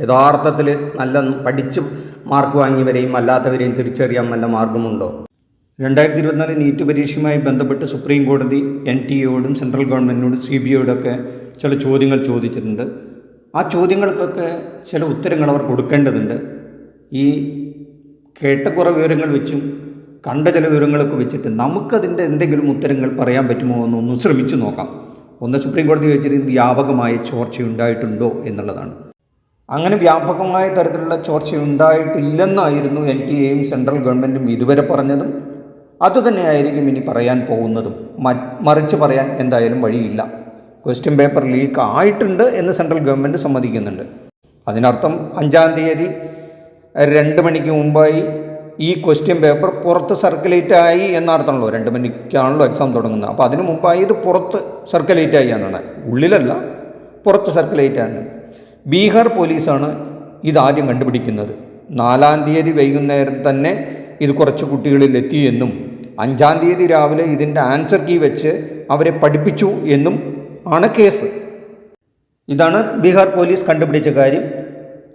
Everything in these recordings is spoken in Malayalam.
യഥാർത്ഥത്തിൽ നല്ല പഠിച്ച് മാർക്ക് വാങ്ങിയവരെയും അല്ലാത്തവരെയും തിരിച്ചറിയാൻ നല്ല മാർഗമുണ്ടോ? രണ്ടായിരത്തി ഇരുപത്തിനാല് നീറ്റ് പരീക്ഷയുമായി ബന്ധപ്പെട്ട് സുപ്രീം കോടതി എൻ ടി എയോടും സെൻട്രൽ ഗവൺമെന്റിനോടും സി ബി ഐയോടൊക്കെ ചില ചോദ്യങ്ങൾ ചോദിച്ചിട്ടുണ്ട്. ആ ചോദ്യങ്ങൾക്കൊക്കെ ചില ഉത്തരങ്ങൾ അവർ കൊടുക്കേണ്ടതുണ്ട്. ഈ കേട്ട കുറേ വിവരങ്ങൾ വെച്ചും കണ്ട ചില വിവരങ്ങളൊക്കെ വെച്ചിട്ട് നമുക്കതിന്റെ എന്തെങ്കിലും ഉത്തരങ്ങൾ പറയാൻ പറ്റുമോ എന്നൊന്ന് ശ്രമിച്ചു നോക്കാം. ഒന്ന് സുപ്രീം കോടതി വെച്ചിട്ട് വ്യാപകമായ ചോർച്ച ഉണ്ടായിട്ടുണ്ടോ എന്നുള്ളതാണ്. അങ്ങനെ വ്യാപകമായ തരത്തിലുള്ള ചോർച്ച ഉണ്ടായിട്ടില്ലെന്നായിരുന്നു എൻ ടി എയും സെൻട്രൽ ഗവൺമെന്റും ഇതുവരെ പറഞ്ഞതും. അതുതന്നെയായിരിക്കും ഇനി പറയാൻ പോകുന്നതും. മറിച്ച് പറയാൻ എന്തായാലും വഴിയില്ല. ക്വസ്റ്റ്യൻ പേപ്പർ ലീക്ക് ആയിട്ടുണ്ട് എന്ന് സെൻട്രൽ ഗവൺമെന്റ് സമ്മതിക്കുന്നുണ്ട്. അതിനർത്ഥം അഞ്ചാം തീയതി രണ്ട് മണിക്ക് മുമ്പായി ഈ ക്വസ്റ്റ്യൻ പേപ്പർ പുറത്ത് സർക്കുലേറ്റ് ആയി എന്നർത്ഥമാണല്ലോ രണ്ട് മണിക്കാണല്ലോ എക്സാം തുടങ്ങുന്നത്. അപ്പോൾ അതിനു മുമ്പായി ഇത് പുറത്ത് സർക്കുലേറ്റ് ആയി എന്നാണ്. ഉള്ളിലല്ല പുറത്ത് സർക്കുലേറ്റ് ആണ്. ബീഹാർ പോലീസാണ് ഇതാദ്യം കണ്ടുപിടിക്കുന്നത്. നാലാം തീയതി വൈകുന്നേരം തന്നെ ഇത് കുറച്ച് കുട്ടികളിൽ എത്തിയെന്നും അഞ്ചാം തീയതി രാവിലെ ഇതിന്റെ ആൻസർ കീ വെച്ച് അവരെ പഠിപ്പിച്ചു എന്നും ആണ് കേസ്. ഇതാണ് ബീഹാർ പോലീസ് കണ്ടുപിടിച്ച കാര്യം.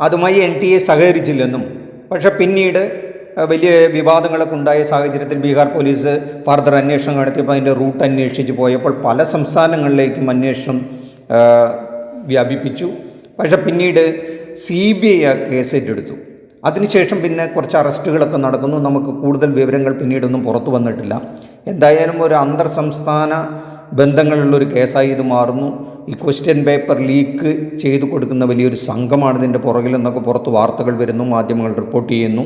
അതുമായി എൻ ടി എ സഹകരിച്ചില്ലെന്നും പക്ഷെ പിന്നീട് വലിയ വിവാദങ്ങളൊക്കെ ഉണ്ടായ സാഹചര്യത്തിൽ ബീഹാർ പോലീസ് ഫർദർ അന്വേഷണം നടത്തിയപ്പോൾ അതിന്റെ റൂട്ട് അന്വേഷിച്ച് പോയപ്പോൾ പല സംസ്ഥാനങ്ങളിലേക്കും അന്വേഷണം വ്യാപിപ്പിച്ചു. പക്ഷെ പിന്നീട് സി ബി ഐ ആ കേസ് ഏറ്റെടുത്തു അതിനുശേഷം പിന്നെ കുറച്ച് അറസ്റ്റുകളൊക്കെ നടക്കുന്നു. നമുക്ക് കൂടുതൽ വിവരങ്ങൾ പിന്നീടൊന്നും പുറത്തു വന്നിട്ടില്ല. എന്തായാലും ഒരു അന്തർ സംസ്ഥാന ബന്ധങ്ങളുള്ളൊരു കേസായി ഇത് മാറുന്നു. ഈ ക്വസ്റ്റ്യൻ പേപ്പർ ലീക്ക് ചെയ്തു കൊടുക്കുന്ന വലിയൊരു സംഘമാണ് ഇതിന്റെ പുറകിലെന്നൊക്കെ പുറത്ത് വാർത്തകൾ വരുന്നു മാധ്യമങ്ങൾ റിപ്പോർട്ട് ചെയ്യുന്നു.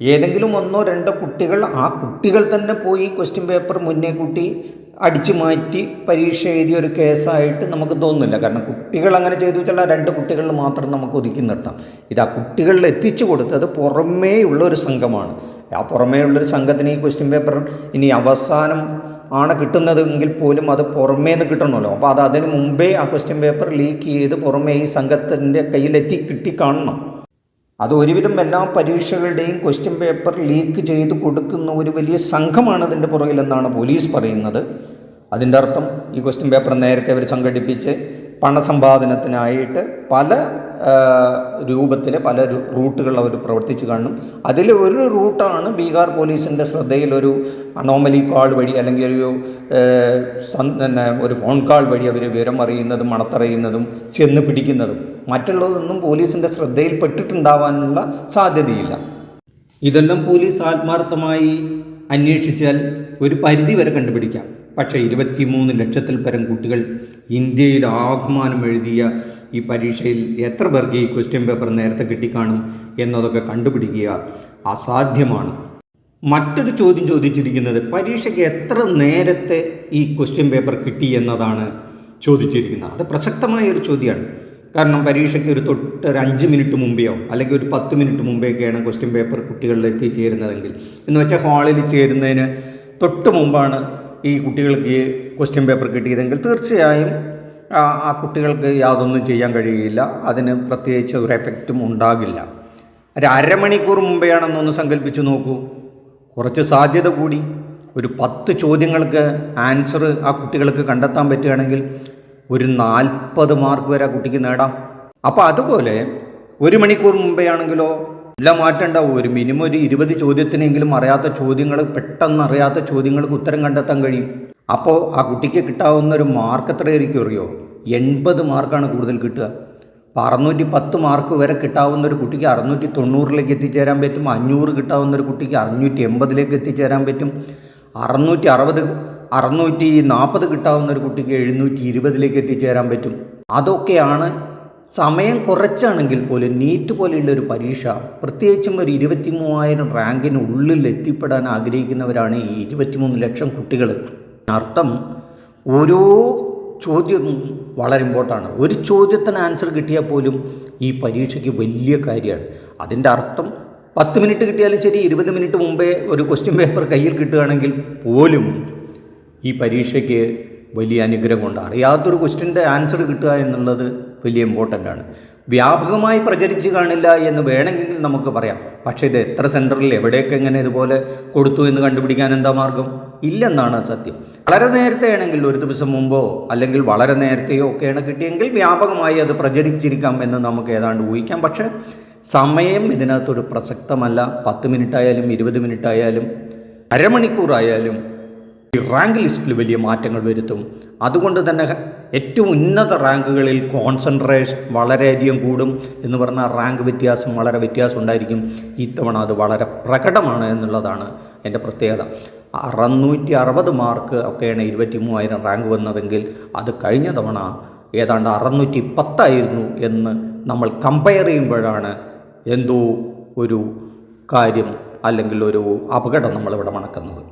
ഏതെങ്കിലും ഒന്നോ രണ്ടോ കുട്ടികൾ ആ കുട്ടികൾ തന്നെ പോയി ക്വസ്റ്റ്യൻ പേപ്പർ മുന്നേ കൂട്ടി അടിച്ചു മാറ്റി പരീക്ഷ എഴുതിയ ഒരു കേസായിട്ട് നമുക്ക് തോന്നുന്നില്ല. കാരണം കുട്ടികൾ അങ്ങനെ ചെയ്തു വെച്ചാൽ രണ്ട് കുട്ടികളിൽ മാത്രം നമുക്ക് ഒതുക്കി നിർത്താം. ഇത് ആ കുട്ടികളിൽ എത്തിച്ചു കൊടുത്തത് പുറമേ ഉള്ള ഒരു സംഘമാണ്. ആ പുറമേ ഉള്ളൊരു സംഘത്തിന് ഈ ക്വസ്റ്റ്യൻ പേപ്പർ ഇനി അവസാനം ആണ് കിട്ടുന്നതെങ്കിൽ പോലും അത് പുറമേ നിന്ന് കിട്ടണമല്ലോ. അപ്പോൾ അത് അതിന് മുമ്പേ ആ ക്വസ്റ്റ്യൻ പേപ്പർ ലീക്ക് ചെയ്ത് പുറമേ ഈ സംഘത്തിന്റെ കയ്യിലെത്തി കിട്ടി കാണണം. അത് ഒരുവിധം എല്ലാ പരീക്ഷകളുടെയും ക്വസ്റ്റ്യൻ പേപ്പർ ലീക്ക് ചെയ്ത് കൊടുക്കുന്ന ഒരു വലിയ സംഘമാണ് അതിന്റെ പുറകിലെന്നാണ് പോലീസ് പറയുന്നത്. അതിന്റെ അർത്ഥം ഈ ക്വസ്റ്റ്യൻ പേപ്പർ നേരത്തെ അവർ സംഘടിപ്പിച്ച് പണസമ്പാദനത്തിനായിട്ട് പല രൂപത്തിൽ പല റൂട്ടുകൾ അവർ പ്രവർത്തിച്ചു കാണും. അതിൽ ഒരു റൂട്ടാണ് ബീഹാർ പോലീസിന്റെ ശ്രദ്ധയിൽ ഒരു അനോമലി കാൾ വഴി അല്ലെങ്കിൽ ഒരു ഒരു ഫോൺ കാൾ വഴി അവർ വിവരം അറിയുന്നതും മണത്തറിയുന്നതും ചെന്ന് പിടിക്കുന്നതും. മറ്റുള്ളതൊന്നും പോലീസിന്റെ ശ്രദ്ധയിൽപ്പെട്ടിട്ടുണ്ടാവാനുള്ള സാധ്യതയില്ല. ഇതെല്ലാം പോലീസ് ആത്മാർത്ഥമായി അന്വേഷിച്ചാൽ ഒരു പരിധി വരെ കണ്ടുപിടിക്കാം. പക്ഷേ ഇരുപത്തിമൂന്ന് ലക്ഷത്തിൽ പരം കുട്ടികൾ ഇന്ത്യയിൽ ആഹ്വാനം എഴുതിയ ഈ പരീക്ഷയിൽ എത്ര പേർക്ക് ഈ ക്വസ്റ്റ്യൻ പേപ്പർ നേരത്തെ കിട്ടിക്കാണും എന്നതൊക്കെ കണ്ടുപിടിക്കുക അസാധ്യമാണ്. മറ്റൊരു ചോദ്യം ചോദിച്ചിരിക്കുന്നത് പരീക്ഷയ്ക്ക് എത്ര നേരത്തെ ഈ ക്വസ്റ്റ്യൻ പേപ്പർ കിട്ടി എന്നതാണ് ചോദിച്ചിരിക്കുന്നത്. അത് പ്രസക്തമായ ഒരു ചോദ്യമാണ്. കാരണം പരീക്ഷയ്ക്ക് ഒരു തൊട്ട് ഒരു അഞ്ച് മിനിറ്റ് മുമ്പെയോ അല്ലെങ്കിൽ ഒരു പത്ത് മിനിറ്റ് മുമ്പെയൊക്കെയാണ് ക്വസ്റ്റ്യൻ പേപ്പർ കുട്ടികളിൽ എത്തിച്ചേരുന്നതെങ്കിൽ എന്ന് വെച്ചാൽ ഹാളിൽ ചേരുന്നതിന് തൊട്ട് മുമ്പാണ് ഈ കുട്ടികൾക്ക് ക്വസ്റ്റ്യൻ പേപ്പർ കിട്ടിയതെങ്കിൽ തീർച്ചയായും ആ കുട്ടികൾക്ക് യാതൊന്നും ചെയ്യാൻ കഴിയില്ല. അതിന് പ്രത്യേകിച്ച് ഒരു എഫക്റ്റും ഉണ്ടാകില്ല. ഒരു അരമണിക്കൂർ മുമ്പെയാണെന്നൊന്ന് സങ്കല്പിച്ച് നോക്കൂ. കുറച്ച് സാധ്യത കൂടി. ഒരു പത്ത് ചോദ്യങ്ങൾക്ക് ആൻസർ ആ കുട്ടികൾക്ക് കണ്ടെത്താൻ പറ്റുകയാണെങ്കിൽ ഒരു നാൽപ്പത് മാർക്ക് വരെ ആ കുട്ടിക്ക് നേടാം. അപ്പോൾ അതുപോലെ ഒരു മണിക്കൂർ മുമ്പേ ആണെങ്കിലോ എല്ലാം മാറ്റേണ്ട ഒരു മിനിമം ഒരു ഇരുപത് ചോദ്യത്തിനെങ്കിലും അറിയാത്ത ചോദ്യങ്ങൾ പെട്ടെന്ന് അറിയാത്ത ചോദ്യങ്ങൾക്ക് ഉത്തരം കണ്ടെത്താൻ കഴിയും. അപ്പോൾ ആ കുട്ടിക്ക് കിട്ടാവുന്ന ഒരു മാർക്ക് എത്രയായിരിക്കും അറിയോ? എൺപത് മാർക്കാണ് കൂടുതൽ കിട്ടുക. അപ്പോൾ അറുന്നൂറ്റി പത്ത് മാർക്ക് വരെ കിട്ടാവുന്ന ഒരു കുട്ടിക്ക് അറുന്നൂറ്റി തൊണ്ണൂറിലേക്ക് എത്തിച്ചേരാൻ പറ്റും അഞ്ഞൂറ് കിട്ടാവുന്ന ഒരു കുട്ടിക്ക് അറുന്നൂറ്റി എൺപതിലേക്ക് എത്തിച്ചേരാൻ പറ്റും അറുന്നൂറ്റി അറുപത് അറുന്നൂറ്റി നാൽപ്പത് കിട്ടാവുന്ന ഒരു കുട്ടിക്ക് എഴുന്നൂറ്റി ഇരുപതിലേക്ക് എത്തിച്ചേരാൻ പറ്റും. അതൊക്കെയാണ് സമയം കുറച്ചാണെങ്കിൽ പോലും നീറ്റ് പോലെയുള്ള ഒരു പരീക്ഷ പ്രത്യേകിച്ചും ഒരു ഇരുപത്തി മൂവായിരം റാങ്കിന് ഉള്ളിൽ എത്തിപ്പെടാൻ ആഗ്രഹിക്കുന്നവരാണ് ഈ ഇരുപത്തിമൂന്ന് ലക്ഷം കുട്ടികൾ. അർത്ഥം ഓരോ ചോദ്യവും വളരെ ഇമ്പോർട്ടാണ് ഒരു ചോദ്യത്തിന് ആൻസർ കിട്ടിയാൽ പോലും ഈ പരീക്ഷയ്ക്ക് വലിയ കാര്യമാണ്. അതിന്റെ അർത്ഥം പത്ത് മിനിറ്റ് കിട്ടിയാലും ശരി ഇരുപത് മിനിറ്റ് മുമ്പേ ഒരു ക്വസ്റ്റ്യൻ പേപ്പർ കയ്യിൽ കിട്ടുകയാണെങ്കിൽ പോലും ഈ പരീക്ഷയ്ക്ക് വലിയ അനുഗ്രഹമുണ്ട്. അറിയാത്തൊരു ക്വസ്റ്റ്യന്റെ ആൻസർ കിട്ടുക എന്നുള്ളത് വലിയ ഇമ്പോർട്ടന്റ് ആണ്. വ്യാപകമായി പ്രചരിച്ച് കാണില്ല എന്ന് വേണമെങ്കിൽ നമുക്ക് പറയാം. പക്ഷേ ഇത് എത്ര സെന്ററിൽ എവിടെയൊക്കെ എങ്ങനെ ഇതുപോലെ കൊടുത്തു എന്ന് കണ്ടുപിടിക്കാൻ എന്താ മാർഗം? ഇല്ലെന്നാണ് സത്യം. വളരെ നേരത്തെ ആണെങ്കിൽ ഒരു ദിവസം മുമ്പോ അല്ലെങ്കിൽ വളരെ നേരത്തെയോ ഒക്കെയാണ് കിട്ടിയെങ്കിൽ വ്യാപകമായി അത് പ്രചരിച്ചിരിക്കാം എന്ന് നമുക്ക് ഏതാണ്ട് ഊഹിക്കാം. പക്ഷേ സമയം ഇതിനകത്തൊരു പ്രസക്തമല്ല. പത്ത് മിനിറ്റ് ആയാലും ഇരുപത് മിനിറ്റ് ആയാലും അരമണിക്കൂറായാലും ഈ റാങ്ക് ലിസ്റ്റിൽ വലിയ മാറ്റങ്ങൾ വരുത്തും. അതുകൊണ്ട് തന്നെ ഏറ്റവും ഉന്നത റാങ്കുകളിൽ കോൺസെൻട്രേഷൻ വളരെയധികം കൂടും എന്ന് പറഞ്ഞാൽ റാങ്ക് വ്യത്യാസം വളരെ വ്യത്യാസം ഉണ്ടായിരിക്കും. ഇത്തവണ അത് വളരെ പ്രകടമാണ് എന്നുള്ളതാണ് എന്റെ പ്രത്യേകത. അറുന്നൂറ്റി അറുപത് മാർക്ക് ഒക്കെയാണ് ഇരുപത്തി മൂവായിരം റാങ്ക് വന്നതെങ്കിൽ അത് കഴിഞ്ഞ തവണ ഏതാണ്ട് അറുന്നൂറ്റി പത്തായിരുന്നു എന്ന് നമ്മൾ കമ്പയർ ചെയ്യുമ്പോഴാണ് എന്തോ ഒരു കാര്യം അല്ലെങ്കിൽ ഒരു അപകടം നമ്മളിവിടെ മണക്കുന്നത്.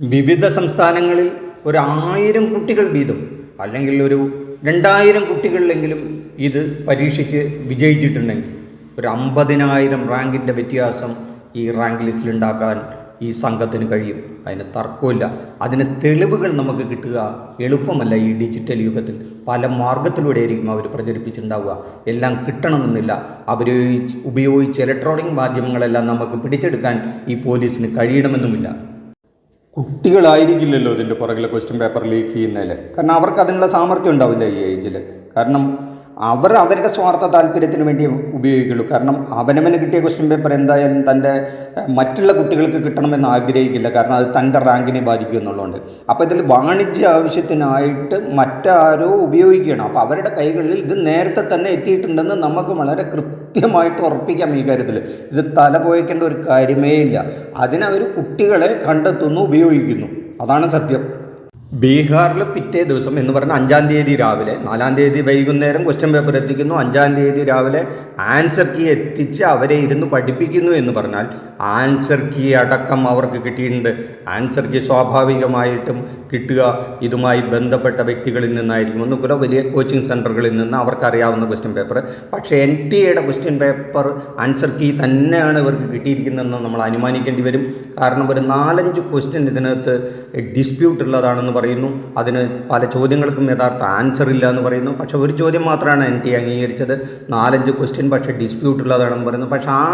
വിവിധ സംസ്ഥാനങ്ങളിൽ ഒരു കുട്ടികൾ വീതം അല്ലെങ്കിൽ ഒരു രണ്ടായിരം കുട്ടികളിലെങ്കിലും ഇത് പരീക്ഷിച്ച് വിജയിച്ചിട്ടുണ്ടെങ്കിൽ ഒരു അമ്പതിനായിരം റാങ്കിന്റെ വ്യത്യാസം ഈ റാങ്ക് ലിസ്റ്റിൽ ഉണ്ടാക്കാൻ ഈ സംഘത്തിന് കഴിയും. അതിന് തർക്കമില്ല. അതിന് തെളിവുകൾ നമുക്ക് കിട്ടുക എളുപ്പമല്ല ഈ ഡിജിറ്റൽ യുഗത്തിൽ. പല മാർഗത്തിലൂടെ ആയിരിക്കും അവർ പ്രചരിപ്പിച്ചിട്ടുണ്ടാവുക. എല്ലാം കിട്ടണമെന്നില്ല. അവർ ഉപയോഗിച്ച് ഇലക്ട്രോണിക് മാധ്യമങ്ങളെല്ലാം നമുക്ക് പിടിച്ചെടുക്കാൻ ഈ പോലീസിന് കഴിയണമെന്നുമില്ല. കുട്ടികളായിരിക്കില്ലല്ലോ ഇതിന്റെ പുറകിൽ ക്വസ്റ്റ്യൻ പേപ്പർ ലീക്ക് ചെയ്യുന്നതിൽ കാരണം അവർക്ക് അതിനുള്ള സാമർഥ്യം ഉണ്ടാവില്ല ഈ ഏജിൽ കാരണം അവർ അവരുടെ സ്വാർത്ഥ താല്പര്യത്തിന് വേണ്ടി ഉപയോഗിക്കുള്ളൂ. കാരണം അവനവന് കിട്ടിയ ക്വസ്റ്റ്യൻ പേപ്പർ എന്തായാലും തന്റെ മറ്റുള്ള കുട്ടികൾക്ക് കിട്ടണമെന്ന് ആഗ്രഹിക്കില്ല. കാരണം അത് തന്റെ റാങ്കിനെ ബാധിക്കും എന്നുള്ളതുകൊണ്ട് അപ്പോൾ ഇതിൽ വാണിജ്യ ആവശ്യത്തിനായിട്ട് മറ്റാരോ ഉപയോഗിക്കുകയാണ് അപ്പോൾ അവരുടെ കൈകളിൽ ഇത് നേരത്തെ തന്നെ എത്തിയിട്ടുണ്ടെന്ന് നമുക്ക് വളരെ കൃത്യമായിട്ട് ഉറപ്പിക്കാം ഈ കാര്യത്തിൽ. ഇത് തല പോയിക്കേണ്ട ഒരു കാര്യമേ ഇല്ല. അതിനവർ കുട്ടികളെ കണ്ടെത്തുന്നു ഉപയോഗിക്കുന്നു. അതാണ് സത്യം. ബീഹാറിൽ പിറ്റേ ദിവസം എന്ന് പറഞ്ഞാൽ അഞ്ചാം തീയതി രാവിലെ നാലാം തീയതി വൈകുന്നേരം ക്വസ്റ്റ്യൻ പേപ്പർ എത്തിക്കുന്നു. അഞ്ചാം തീയതി രാവിലെ ആൻസർ കീ എത്തിച്ച് അവരെ ഇരുന്ന് പഠിപ്പിക്കുന്നു എന്ന് പറഞ്ഞാൽ ആൻസർ കീ അടക്കം അവർക്ക് കിട്ടിയിട്ടുണ്ട്. ആൻസർ കീ സ്വാഭാവികമായിട്ടും കിട്ടുക. ഇതുമായി ബന്ധപ്പെട്ട വ്യക്തികളിൽ നിന്നായിരിക്കും. ഒന്നുകൂടെ വലിയ കോച്ചിങ് സെന്ററുകളിൽ നിന്ന് അവർക്കറിയാവുന്ന ക്വസ്റ്റ്യൻ പേപ്പർ പക്ഷേ എൻ ടി എയുടെ ക്വസ്റ്റ്യൻ പേപ്പർ ആൻസർ കീ തന്നെയാണ് ഇവർക്ക് കിട്ടിയിരിക്കുന്നതെന്ന് നമ്മൾ അനുമാനിക്കേണ്ടി വരും. കാരണം ഒരു നാലഞ്ച് ക്വസ്റ്റ്യൻ ഇതിനകത്ത് ഡിസ്പ്യൂട്ട് ഉള്ളതാണെന്ന് പറയുന്നു. അതിന് പല ചോദ്യങ്ങൾക്കും യഥാർത്ഥ ആൻസർ ഇല്ല എന്ന് പറയുന്നു. പക്ഷേ ഒരു ചോദ്യം മാത്രമാണ് എൻ ടി എ അംഗീകരിച്ചത്. നാലഞ്ച് ക്വസ്റ്റ്യൻ പക്ഷേ ഡിസ്പ്യൂട്ട് ഉള്ളതാണെന്ന് പറയുന്നു. പക്ഷേ ആ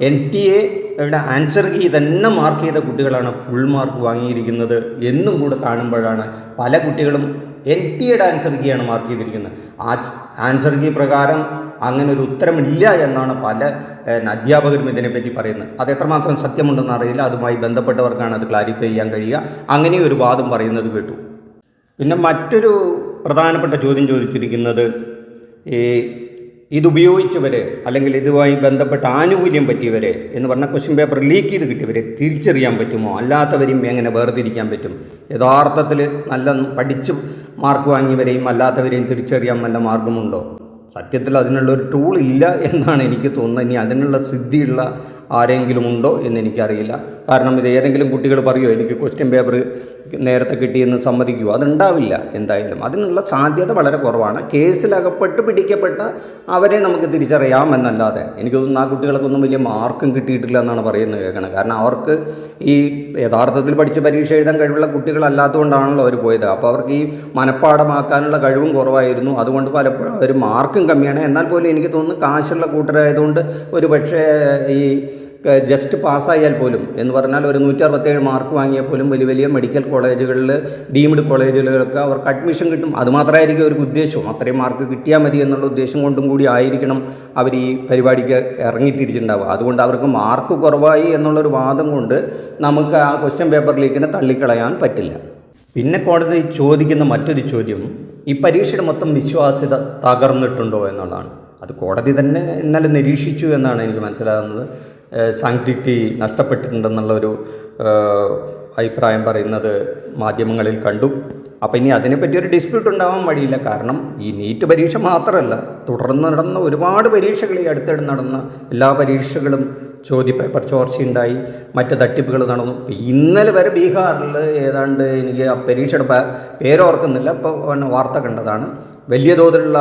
എൻ ടി എയുടെ ആൻസർ ഈ തന്നെ മാർക്ക് ചെയ്ത കുട്ടികളാണ് ഫുൾ മാർക്ക് വാങ്ങിയിരിക്കുന്നത്. എന്നും കൂടെ കാണുമ്പോഴാണ് പല കുട്ടികളും എൻ ടി എയുടെ ആൻസർ കീയാണ് മാർക്ക് ചെയ്തിരിക്കുന്നത്. ആ ആൻസർ കീ പ്രകാരം അങ്ങനെ ഒരു ഉത്തരമില്ല എന്നാണ് പല അധ്യാപകരും ഇതിനെപ്പറ്റി പറയുന്നത്. അത് എത്രമാത്രം സത്യമുണ്ടെന്ന് അറിയില്ല. അതുമായി ബന്ധപ്പെട്ടവർക്കാണ് അത് ക്ലാരിഫൈ ചെയ്യാൻ കഴിയുക. അങ്ങനെ ഒരു വാദം പറയുന്നത് കേട്ടു. പിന്നെ മറ്റൊരു പ്രധാനപ്പെട്ട ചോദ്യം ചോദിച്ചിരിക്കുന്നത് ഈ ഇതുപയോഗിച്ചവരെ അല്ലെങ്കിൽ ഇതുമായി ബന്ധപ്പെട്ട ആനുകൂല്യം പറ്റിയവരെ എന്ന് പറഞ്ഞാൽ ക്വസ്റ്റ്യൻ പേപ്പർ ലീക്ക് ചെയ്ത് കിട്ടിയവരെ തിരിച്ചറിയാൻ പറ്റുമോ? അല്ലാത്തവരെയും എങ്ങനെ വേർതിരിക്കാൻ പറ്റും? യഥാർത്ഥത്തിൽ നല്ല പഠിച്ച് മാർക്ക് വാങ്ങിയവരെയും അല്ലാത്തവരെയും തിരിച്ചറിയാൻ നല്ല മാർഗമുണ്ടോ? സത്യത്തിൽ അതിനുള്ള ഒരു ടൂൾ ഇല്ല എന്നാണ് എനിക്ക് തോന്നുന്നത്. ഇനി അതിനുള്ള സിദ്ധിയുള്ള ആരെങ്കിലും ഉണ്ടോ എന്ന് എനിക്കറിയില്ല. കാരണം ഇത് ഏതെങ്കിലും കുട്ടികൾ പറയുമോ എനിക്ക് ക്വസ്റ്റ്യൻ പേപ്പർ നേരത്തെ കിട്ടിയെന്ന് സമ്മതിക്കുക. അതുണ്ടാവില്ല എന്തായാലും. അതിനുള്ള സാധ്യത വളരെ കുറവാണ്. കേസിലകപ്പെട്ട് പിടിക്കപ്പെട്ട അവരെ നമുക്ക് തിരിച്ചറിയാമെന്നല്ലാതെ എനിക്ക് തോന്നുന്നു ആ കുട്ടികൾക്കൊന്നും വലിയ മാർക്കും കിട്ടിയിട്ടില്ല എന്നാണ് പറയുന്നത് കേൾക്കണം. കാരണം അവർക്ക് ഈ യഥാർത്ഥത്തിൽ പഠിച്ച് പരീക്ഷ എഴുതാൻ കഴിവുള്ള കുട്ടികളല്ലാത്തതുകൊണ്ടാണല്ലോ അവർ പോയത്. അപ്പോൾ അവർക്ക് ഈ മനഃപ്പാടമാക്കാനുള്ള കഴിവും കുറവായിരുന്നു. അതുകൊണ്ട് പലപ്പോഴും അവർ മാർക്കും കമ്മിയാണ്. എന്നാൽ പോലും എനിക്ക് തോന്നുന്നു കാശുള്ള കൂട്ടരായതുകൊണ്ട് ഒരു പക്ഷേ ഈ ജസ്റ്റ് പാസ്സായാൽ പോലും എന്ന് പറഞ്ഞാൽ ഒരു നൂറ്റി അറുപത്തേഴ് മാർക്ക് വാങ്ങിയാൽ പോലും വലിയ വലിയ മെഡിക്കൽ കോളേജുകളിൽ ഡീംഡ് കോളേജുകളിലൊക്കെ അവർക്ക് അഡ്മിഷൻ കിട്ടും. അതുമാത്രമായിരിക്കും അവർക്ക് ഉദ്ദേശവും. അത്രയും മാർക്ക് കിട്ടിയാൽ മതി എന്നുള്ള ഉദ്ദേശം കൊണ്ടും കൂടി ആയിരിക്കണം അവർ ഈ പരിപാടിക്ക് ഇറങ്ങിത്തിരിച്ചിട്ടുണ്ടാവുക. അതുകൊണ്ട് അവർക്ക് മാർക്ക് കുറവായി എന്നുള്ളൊരു വാദം കൊണ്ട് നമുക്ക് ആ ക്വസ്റ്റ്യൻ പേപ്പറിലേക്കിനെ ലീക്കിനെ തള്ളിക്കളയാൻ പറ്റില്ല. പിന്നെ കോടതി ചോദിക്കുന്ന മറ്റൊരു ചോദ്യം ഈ പരീക്ഷയുടെ മൊത്തം വിശ്വാസ്യത തകർന്നിട്ടുണ്ടോ എന്നുള്ളതാണ്. അത് കോടതി തന്നെ ഇന്നലെ നിരീക്ഷിച്ചു എന്നാണ് എനിക്ക് മനസ്സിലാകുന്നത്. സാങ്ക്ടിറ്റി നഷ്ടപ്പെട്ടിട്ടുണ്ടെന്നുള്ള ഒരു അഭിപ്രായം പറയുന്നത് മാധ്യമങ്ങളിൽ കണ്ടു. അപ്പോൾ ഇനി അതിനെപ്പറ്റി ഒരു ഡിസ്പ്യൂട്ട് ഉണ്ടാവാൻ വഴിയില്ല. കാരണം ഈ നീറ്റ് പരീക്ഷ മാത്രമല്ല തുടർന്ന് നടന്ന ഒരുപാട് പരീക്ഷകൾ ഈ അടുത്തിടെ നടന്ന എല്ലാ പരീക്ഷകളും ചോദ്യപേപ്പർ ചോർച്ചയുണ്ടായി മറ്റ് തട്ടിപ്പുകൾ നടന്നു. ഇന്നലെ വരെ ബീഹാറിൽ ഏതാണ്ട് എനിക്ക് ആ പരീക്ഷയുടെ പേരോർക്കുന്നില്ല ഇപ്പോൾ വാർത്ത കണ്ടതാണ്. വലിയ തോതിലുള്ള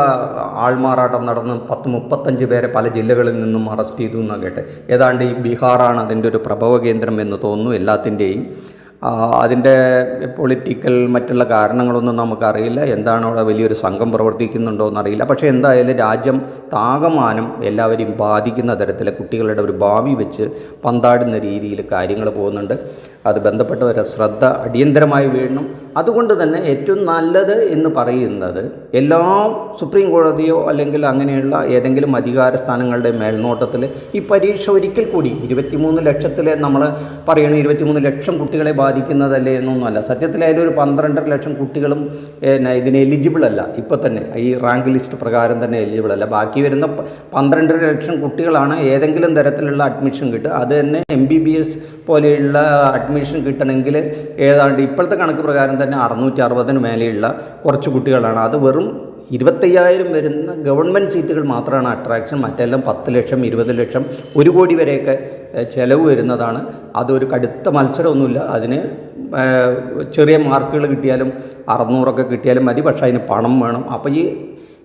ആൾമാറാട്ടം നടന്ന് പത്ത് മുപ്പത്തഞ്ച് പേരെ പല ജില്ലകളിൽ നിന്നും അറസ്റ്റ് ചെയ്തു എന്നാണ് കേട്ടെ. ഏതാണ്ട് ഈ ബീഹാറാണ് അതിന്റെ ഒരു പ്രഭവ കേന്ദ്രം എന്ന് തോന്നുന്നു എല്ലാത്തിന്റെയും. അതിന്റെ പൊളിറ്റിക്കൽ മറ്റുള്ള കാരണങ്ങളൊന്നും നമുക്കറിയില്ല. എന്താണ് അവിടെ വലിയൊരു സംഘം പ്രവർത്തിക്കുന്നുണ്ടോ എന്നറിയില്ല. പക്ഷേ എന്തായാലും രാജ്യം താകമാനം എല്ലാവരെയും ബാധിക്കുന്ന തരത്തിൽ കുട്ടികളുടെ ഒരു ഭാവി വെച്ച് പന്താടുന്ന രീതിയിൽ കാര്യങ്ങൾ പോകുന്നുണ്ട്. അത് ബന്ധപ്പെട്ടവരെ ശ്രദ്ധ അടിയന്തരമായി വീഴണം അതുകൊണ്ട് തന്നെ ഏറ്റവും നല്ലത് എന്ന് പറയുന്നത് എല്ലാ സുപ്രീം കോടതിയോ അല്ലെങ്കിൽ അങ്ങനെയുള്ള ഏതെങ്കിലും അധികാര സ്ഥാനങ്ങളുടെ മേൽനോട്ടത്തിൽ ഈ പരീക്ഷ ഒരിക്കൽ കൂടി ഇരുപത്തിമൂന്ന് ലക്ഷത്തിൽ നമ്മൾ പറയണ ഇരുപത്തിമൂന്ന് ലക്ഷം കുട്ടികളെ ബാധിക്കുന്നതല്ലേ എന്നൊന്നുമല്ല. സത്യത്തിൽ അതിലൊരു പന്ത്രണ്ടര ലക്ഷം കുട്ടികളും ഇതിന് എലിജിബിൾ അല്ല. ഇപ്പോൾ തന്നെ ഈ റാങ്ക് ലിസ്റ്റ് പ്രകാരം തന്നെ എലിജിബിൾ അല്ല. ബാക്കി വരുന്ന പന്ത്രണ്ടര ലക്ഷം കുട്ടികളാണ് ഏതെങ്കിലും തരത്തിലുള്ള അഡ്മിഷൻ കിട്ടുക. അത് തന്നെ എം ബി ബി എസ് പോലെയുള്ള അഡ്മിഷൻ കിട്ടണമെങ്കിൽ ഏതാണ്ട് ഇപ്പോഴത്തെ കണക്ക് പ്രകാരം തന്നെ അറുന്നൂറ്റി അറുപതിന് മേലെയുള്ള കുറച്ച് കുട്ടികളാണ്. അത് വെറും ഇരുപത്തയ്യായിരം വരുന്ന ഗവൺമെന്റ് സീറ്റുകൾ മാത്രമാണ് അട്രാക്ഷൻ മറ്റെല്ലാം പത്ത് ലക്ഷം ഇരുപത് ലക്ഷം ഒരു കോടി വരെയൊക്കെ ചിലവ് വരുന്നതാണ്. അതൊരു കടുത്ത മത്സരമൊന്നുമില്ല. അതിന് ചെറിയ മാർക്കുകൾ കിട്ടിയാലും അറുന്നൂറൊക്കെ കിട്ടിയാലും മതി. പക്ഷേ അതിന് പണം വേണം. അപ്പോൾ ഈ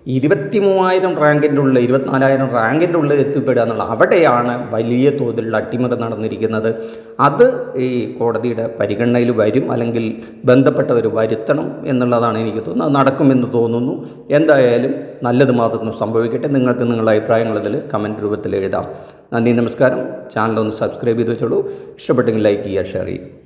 ഇരുപത്തി മൂവായിരം റാങ്കിന്റെ ഉള്ളിൽ ഇരുപത്തിനാലായിരം റാങ്കിന്റെ ഉള്ളിൽ എത്തിപ്പെടുക എന്നുള്ള അവിടെയാണ് വലിയ തോതിലുള്ള അട്ടിമറി നടന്നിരിക്കുന്നത്. അത് ഈ കോടതിയുടെ പരിഗണനയിൽ വരും അല്ലെങ്കിൽ ബന്ധപ്പെട്ടവർ വരുത്തണം എന്നുള്ളതാണ് എനിക്ക് തോന്നുന്നത്. നടക്കുമെന്ന് തോന്നുന്നു. എന്തായാലും നല്ലത് മാത്രം സംഭവിക്കട്ടെ. നിങ്ങൾക്ക് നിങ്ങളുടെ അഭിപ്രായങ്ങൾ ഇതിൽ കമന്റ് രൂപത്തിൽ എഴുതാം. നന്ദി നമസ്കാരം. ചാനൽ ഒന്ന് സബ്സ്ക്രൈബ് ചെയ്ത് വെച്ചോളൂ. ഇഷ്ടപ്പെട്ടെങ്കിൽ ലൈക്ക് ചെയ്യുക ഷെയർ ചെയ്യുക.